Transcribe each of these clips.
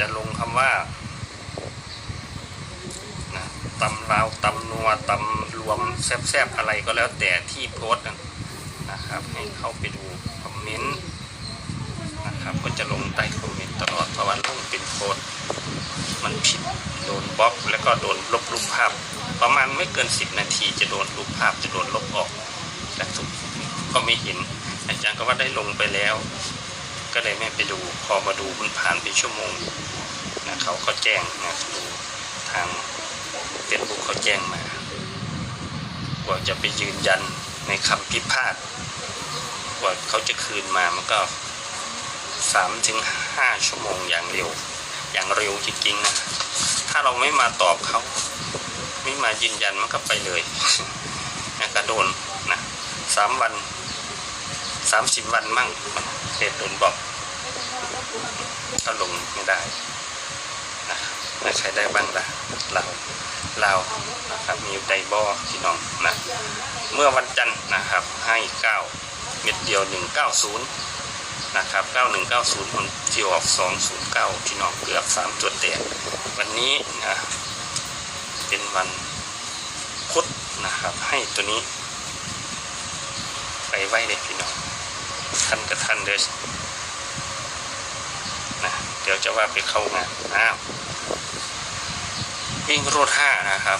จะลงคำว่าตำราวตำนัวตำรวมแซบๆอะไรก็แล้วแต่ที่โพสต์นะครับ ให้เข้าไปดูคอมเมนต์นะครับก็จะลงใต้คอมเมนต์ตลอดเพราะว่าลงเป็นโพสต์มันผิดโดนบล็อกแล้วก็โดนลบรูปภาพ ประมาณไม่เกิน 10 นาทีจะโดนรูปภาพจะโดนลบออกและสุดก็ไม่เห็นอาจารย์ก็ว่าได้ลงไปแล้ว ก็เลยไม่ไปดูพอมาดูมันผ่านไปชั่วโมงนะเขาเขาแจ้งนะดูทางเฟซบุ๊กเขาแจ้งมาว่าจะไปยืนยันในคำพิพาทว่าเขาจะคืนมามันก็สามถึงห้าชั่วโมงอย่างเร็ว อย่างเร็วจริงๆนะถ้าเราไม่มาตอบเขาไม่มายืนยันมันก็ไปเลยนะกระโดนนะสามวัน สามสิบวันมั่งเหตุโดนบอกก็ลงไม่ได้นะครับแล้วใครได้บ้างล่ะเราเรานะครับมีไดบอพี่น้องนะเมื่อวันจันทร์นะครับให้เก้าเม็ดเดียวหนึ่งเก้าศูนย์นะครับเก้าหนึ่งเก้าศูนย์มันที่ออกสองศูนย์เก้าพี่น้องเกือบสามจุดแตกวันนี้นะเป็นวันพุธนะครับให้ตัวนี้ ไปไว้เลยพี่น้อง ท่านกับท่านเด้อนะเดี๋ยวจะว่าไปเข้างานอ้าววิ่งรถห้านะครับ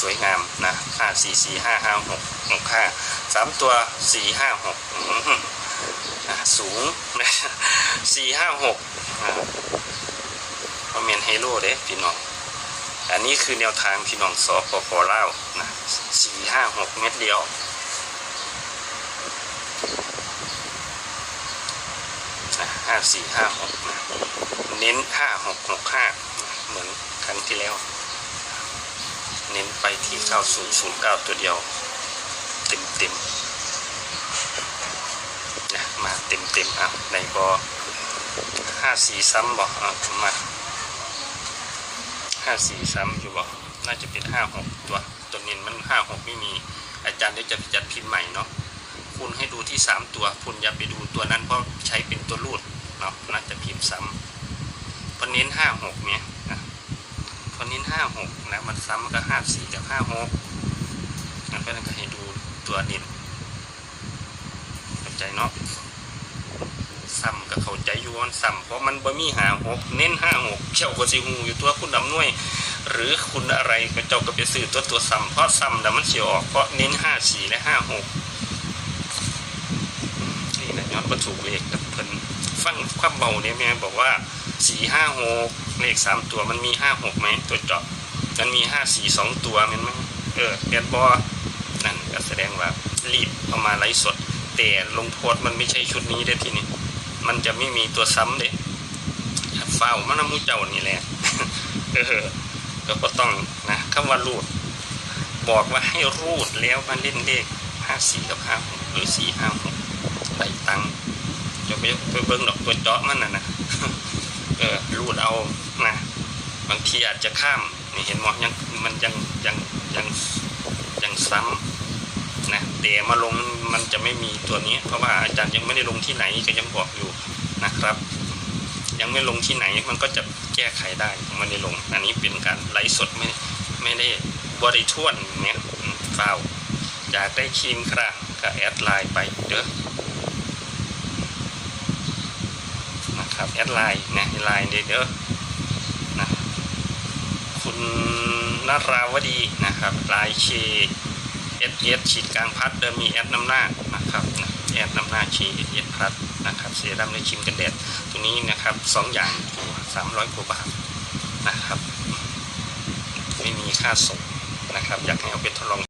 สวยงามนะห้าสี่สี่ห้าห้าหกหกห้าสามตัวสี่ห้าหกอืมอะสูงนะสี่ห้าหกคอมเมนไฮโลเด้พี่น้อง อันนี้คือแนวทางพี่น้องสปปลานะสี่ห้าหกเม็ดเดียว ห้าสี่ห้าหกนะเน้นห้าหกหกห้าเหมือนครั้งที่แล้ว เน้นไปที่เก้าศูนย์ศูนย์เก้าตัวเดียว เต็มเต็มนะมาเต็มเต็มอะในบอห้าสี่ซ้ำบอกอะมาห้าสี่ซ้ำอยู่บอกน่าจะเป็นห้าหกตัวตัวเน้นมันห้าหกไม่มีอาจารย์ได้จะจัดพิมพ์ใหม่เนาะคุณให้ ที่สามตัวคุณอย่าไปดูตัวนั้นเพราะใช้เป็นตัวรูดเนาะน่าจะพิมพ์ซ้ำเพราะเน้นห้าหกเนี่ยนะเพราะเน้นห้าหกนะมันซ้ำกับห้าสี่กับห้าหกแล้วก็ให้ดูตัวเน้นเข้าใจเนาะซ้ำกับเข้าใจอยู่ว่ามันซ้ำเพราะมันบ่มีหาหกเน้นห้าหกเชี่ยวกับสิหูอยู่ตัวคุณดำนวย หรือคุณอะไรก็เจ้าก็ไปซื้อตัวตัวซ้ำเพราะซ้ำแต่มันเฉียออกเพราะเน้นห้าสี่และห้าหก นี่นะย้อนประถูกเลขกับเพิ่นฟังความเบาเนี่ยแม่บอกว่าสี่ห้าหกเลขสามตัวมันมีห้าหกไหมตัวเจาะมันมีห้าสี่สองตัวมันไหมเออแกนบอนั่นก็แสดงว่ารีบเอามาไลฟ์สด แต่ลงโพส์มันไม่ใช่ชุดนี้เด้ทีนี้มันจะไม่มีตัวซ้ำเด้เฝ้ามันน้ำมูเจ้านี่แหละเออก็ก็ต้องนะคำว่ารูด บอกว่าให้รูดแล้วมาเล่นเลขห้าสี่กับห้าหกหรือสี่ห้าหก ได้ตังจะไปไปเบิ้งดอกตัวเจาะมันน่ะนะเออรูดเอานะบางทีอาจจะข้ามนี่เห็นมั้ยังมันยังยังยังยังซ้ำนะแต่มาลงมันจะไม่มีตัวนี้ เพราะว่าอาจารย์ยังไม่ได้ลงที่ไหนก็ยังบอกอยู่นะครับ ยังไม่ลงที่ไหนมันก็จะแก้ไขได้ยังไม่ได้ลง อันนี้เป็นการไลฟ์สดไม่ไม่ได้บริท่วนเนี่ยอืมเปล่าอยากได้ครีมครับก็แอดไลน์ไปเด้อ นะครับแอดไลน์นะไลน์เด้อนะคุณนาราวดีนะครับไลน์เคเอสเอสฉีดกลางพัดเดิมมีแอดน้ำหน้านะครับแอดน้ำหน้าเคเอสเอสพัดนะครับเซรั่มในครีมกันแดดตัวนี้นะครับสองอย่างสามร้อยกว่าบาทนะครับ ไม่มีค่าส่งนะครับ อยากให้เอาไปทดลอง